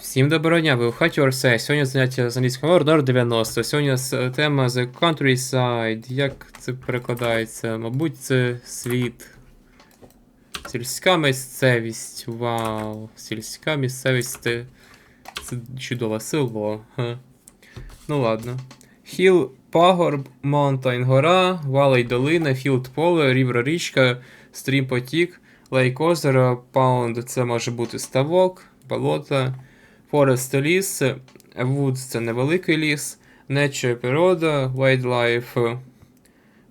Всім доброго дня, ви у хаті. Сьогодні заняття з англійської мови 90. Сьогодні тема The Countryside. Як це перекладається? Мабуть, це світ. Сільська місцевість. Вау. Сільська місцевість це, це чудове село. Ха. Ну ладно. Хіл, пагорб, Mountain, гора, Валей долина, філд поле, рівер річка, стрім потік, лейк озеро, паунд це може бути ставок, болото. Форест ліс, Woods це невеликий ліс, Nature природа, Wildlife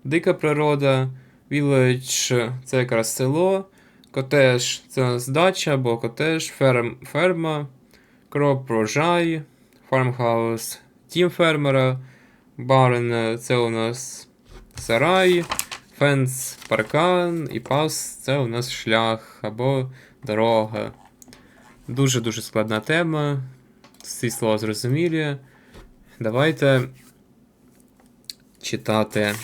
дика природа, Village це якраз село, Котеж це у нас дача або котеж, ферм, ферма, Кроп врожай, Farmhouse тім фермера, Barn це у нас сарай, Фенс паркан і пас це у нас шлях або дорога. Дуже-дуже складна тема. Всі слова зрозумілі. Давайте читати.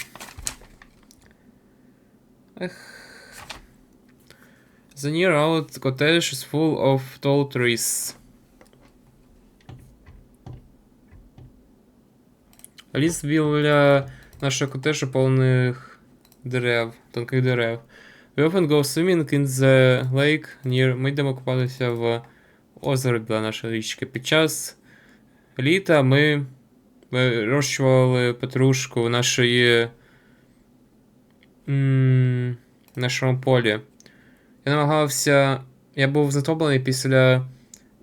Ех. The near out cottage is full of tall trees. Ліс біля нашого котежу повних дерев, тонких дерев. We often go swimming in the lake near. Ми йдемо купатися в озеро біля нашої річки. Під час літа ми вирощували петрушку в нашої. м, нашому полі. Я намагався. Я був затоплений після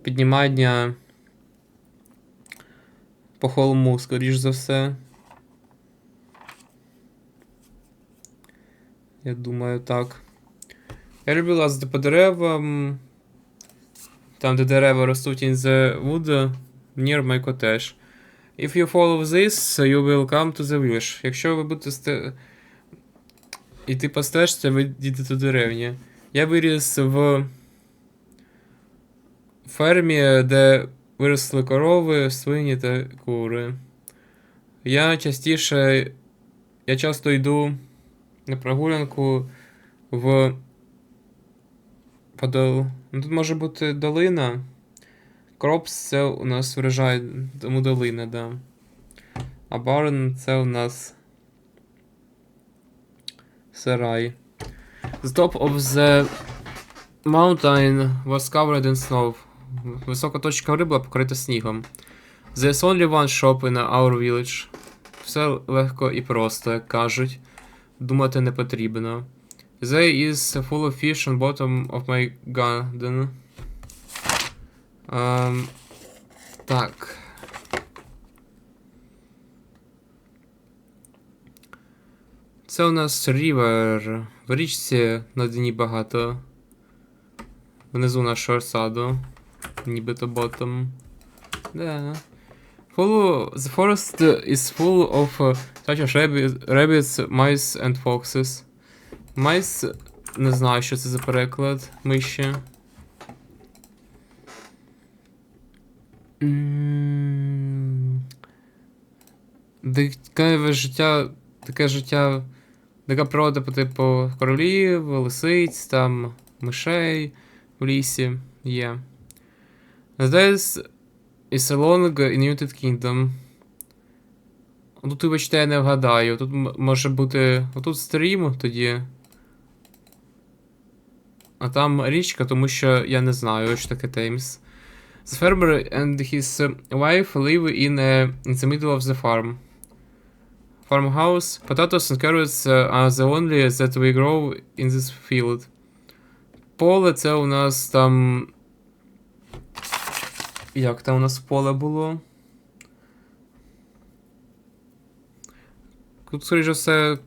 піднімання по холму, скоріш за все. Я думаю, так. Я люблю лазити по. Там, де дерева ростуть in the wood, near my cottage. If you follow this, you will come to the village. Якщо ви будете сте... іти по стежці, ви дійдете до деревні. Я виріс в фермі, де виросли корови, свині та кури. Я частіше. Я часто йду на прогулянку в Подол... Ну, тут може бути долина. Кропс це у нас врожай, тому долина, да. А Барн це у нас сарай. The top of the mountain was covered in snow. Висока точка гори була покрита снігом. There's only one shop in our village. Все легко і просто, як кажуть. Думати не потрібно. There is full of fish on bottom of my garden. Ем, так. Це у нас рівер. В річці на дні багато. Внизу нашого саду. Нібито ботом. Да. Full, the forest is full of uh, such as rabbits, rabbits, mice and foxes. Майс. Не знаю, що це за переклад. Миші. М, Дике життя. Таке життя. Дика природа по типу королів, лисиць, там мишей в лісі є. This is a long Kingdom. Тут, вибачте, я не вгадаю. Тут може бути. Отут стрім тоді. А там річка, тому що я не знаю, що таке Теймс. The farmer and his uh, wife live in, uh, in the middle of the farm. Farmhouse. Potatoes and carrots uh, are the only that we grow in this field. Поле це у нас там. Як там у нас поле було? Тут, скоріше все,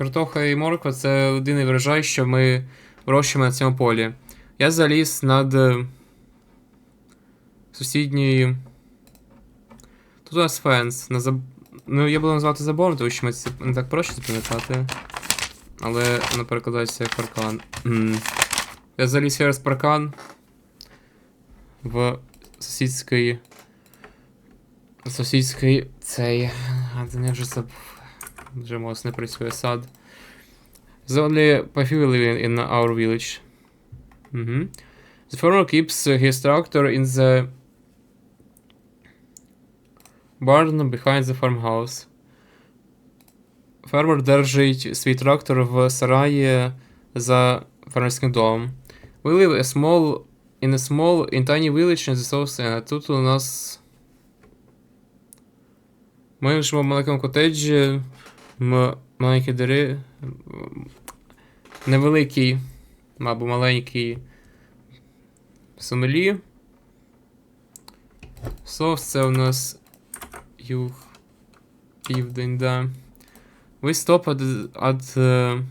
картоха і морква це єдиний врожай, що ми вирощуємо на цьому полі. Я заліз над е, сусідньою. Тут у нас фенс. На заб... Ну, я буду назвати забор, тому що ми це не так проще запам'ятати. Але воно перекладається як паркан. Я заліз через паркан в сусідський. Сусідський цей. А не вже забув. Вже не працює сад. The only Pafi living in our village. Угу. The farmer keeps his tractor in the barn behind the farmhouse. Фермер держить свій трактор в сараї за фермерським домом. We live a small, in a small, in tiny village in the south end. Тут у нас. Ми живемо в маленькому котеджі, маленькі дири. Невеликий, або маленький сомелі. Сов це у нас юг. Південь, да. At uh,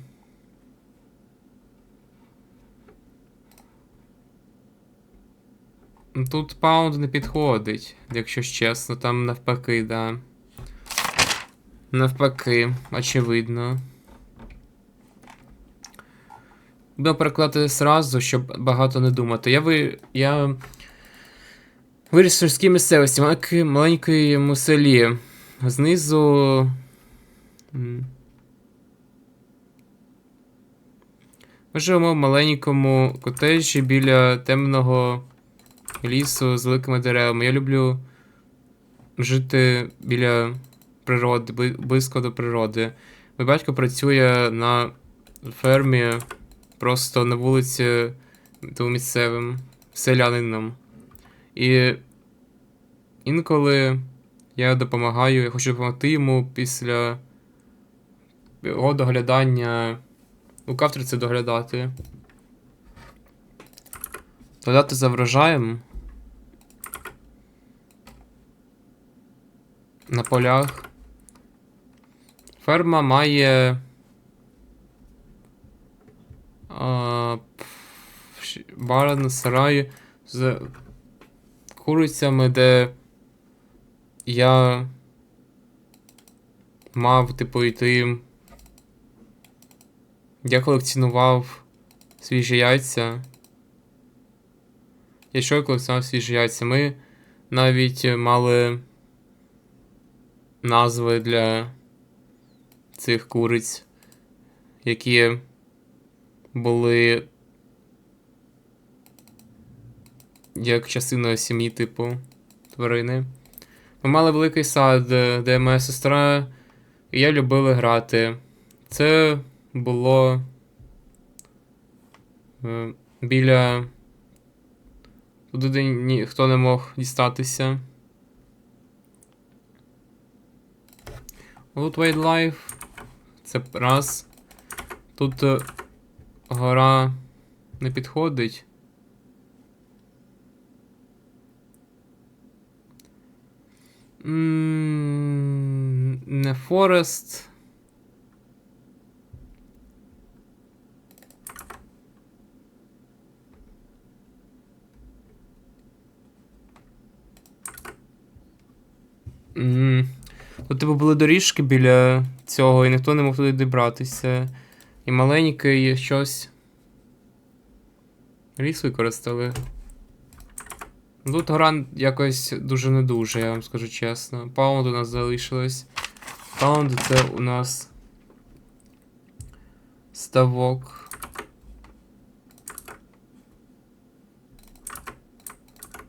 Ну, Тут паунд не підходить, якщо чесно, там навпаки, да. Навпаки, очевидно. Буду перекладати сразу, щоб багато не думати. Я ви. Я. Виріс в сільській місцевості, маленькій- маленькому селі. Знизу. Ми живемо в маленькому котеджі біля темного лісу з великими деревами. Я люблю жити біля природи, близько до природи. Мій батько працює на фермі просто на вулиці тому місцевим селянином. І інколи я допомагаю, я хочу допомогти йому після його доглядання. У кавтри це доглядати. Доглядати за врожаєм. На полях. Ферма має. А, сарай з курицями, де я мав, типу, йти. Я колекціонував свіжі яйця. Я що колекціонував свіжі яйця. Ми навіть мали назви для цих куриць, які були як частина сім'ї, типу тварини. Ми мали великий сад, де де моя сестра і я любили грати. Це було е, біля. Туди де ніхто не мог дістатися. Loot Wildlife. Це раз. Тут е, гора не підходить. М, Не Форест. М, Тут типу були доріжки біля цього, і ніхто не мог туди добратися. І маленьке і щось. Ліс використали. Тут гра якось дуже не дуже, я вам скажу чесно. Паунд у нас залишилось. Паунд це у нас ставок.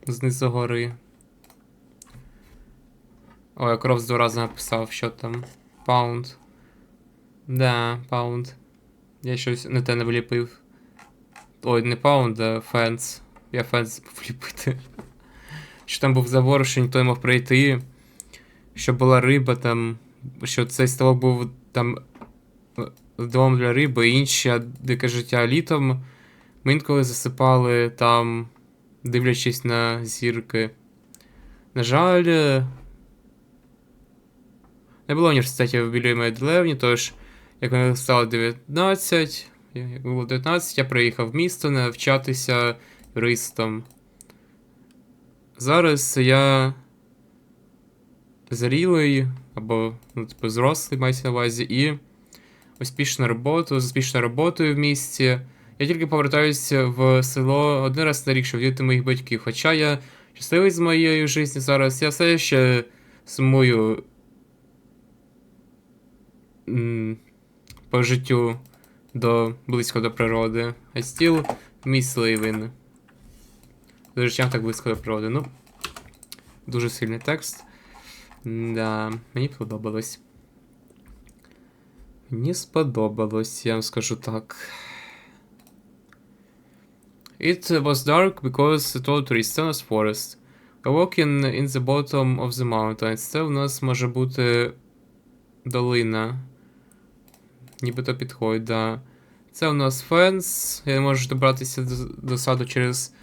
Знизу гори. О, я кров два рази написав, що там. Паунд. Да, паунд. Я щось не те не вліпив. Ой, не паунд, а фенс. Я фенс забув вліпити. Що там був забор, що ніхто не мог пройти. Що була риба там. Що цей ставок був там е, домом для риби, інше дике життя літом. Ми інколи засипали там, дивлячись на зірки. На жаль, е, не було університетів біля моєї деревні, тож, як мені стало 19, як було 19, я приїхав в місто навчатися юристом. Зараз я зрілий, або ну, типу, зрослий мається на увазі, і успішна робота, з успішною роботою в місті. Я тільки повертаюся в село один раз на рік, щоб відвідати моїх батьків. Хоча я щасливий з моєю життю зараз, я все ще сумую по життю до близько до природи. Still miss living. За життям так близько до природи. Ну, дуже сильний текст. Да, мені подобалось. Мені сподобалось, я вам скажу так. It was dark because the tall trees still was forest. We're walking in the bottom of the mountain. Це в нас може бути долина. Нібито підходить, да. Це у нас фенс. Я не можу добратися до, саду через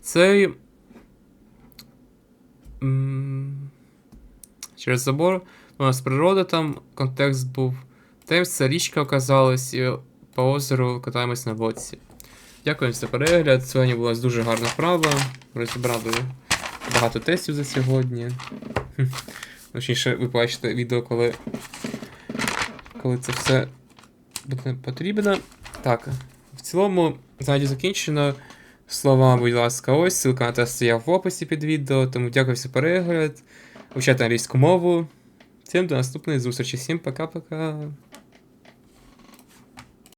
цей. Через забор. У нас природа там, контекст був. Темс, це річка оказалась, і по озеру катаємось на лодці. Дякую за перегляд. Сьогодні була дуже гарна вправа. Розібрали багато тестів за сьогодні. Точніше, ви бачите відео, коли, коли це все буде потрібно. Так, в цілому, знаді закінчено. Слова, будь ласка, ось. Ссылка на тест є в описі під відео. Тому дякую за перегляд. Вивчайте англійську мову. Всім до наступної зустрічі. Всім пока-пока.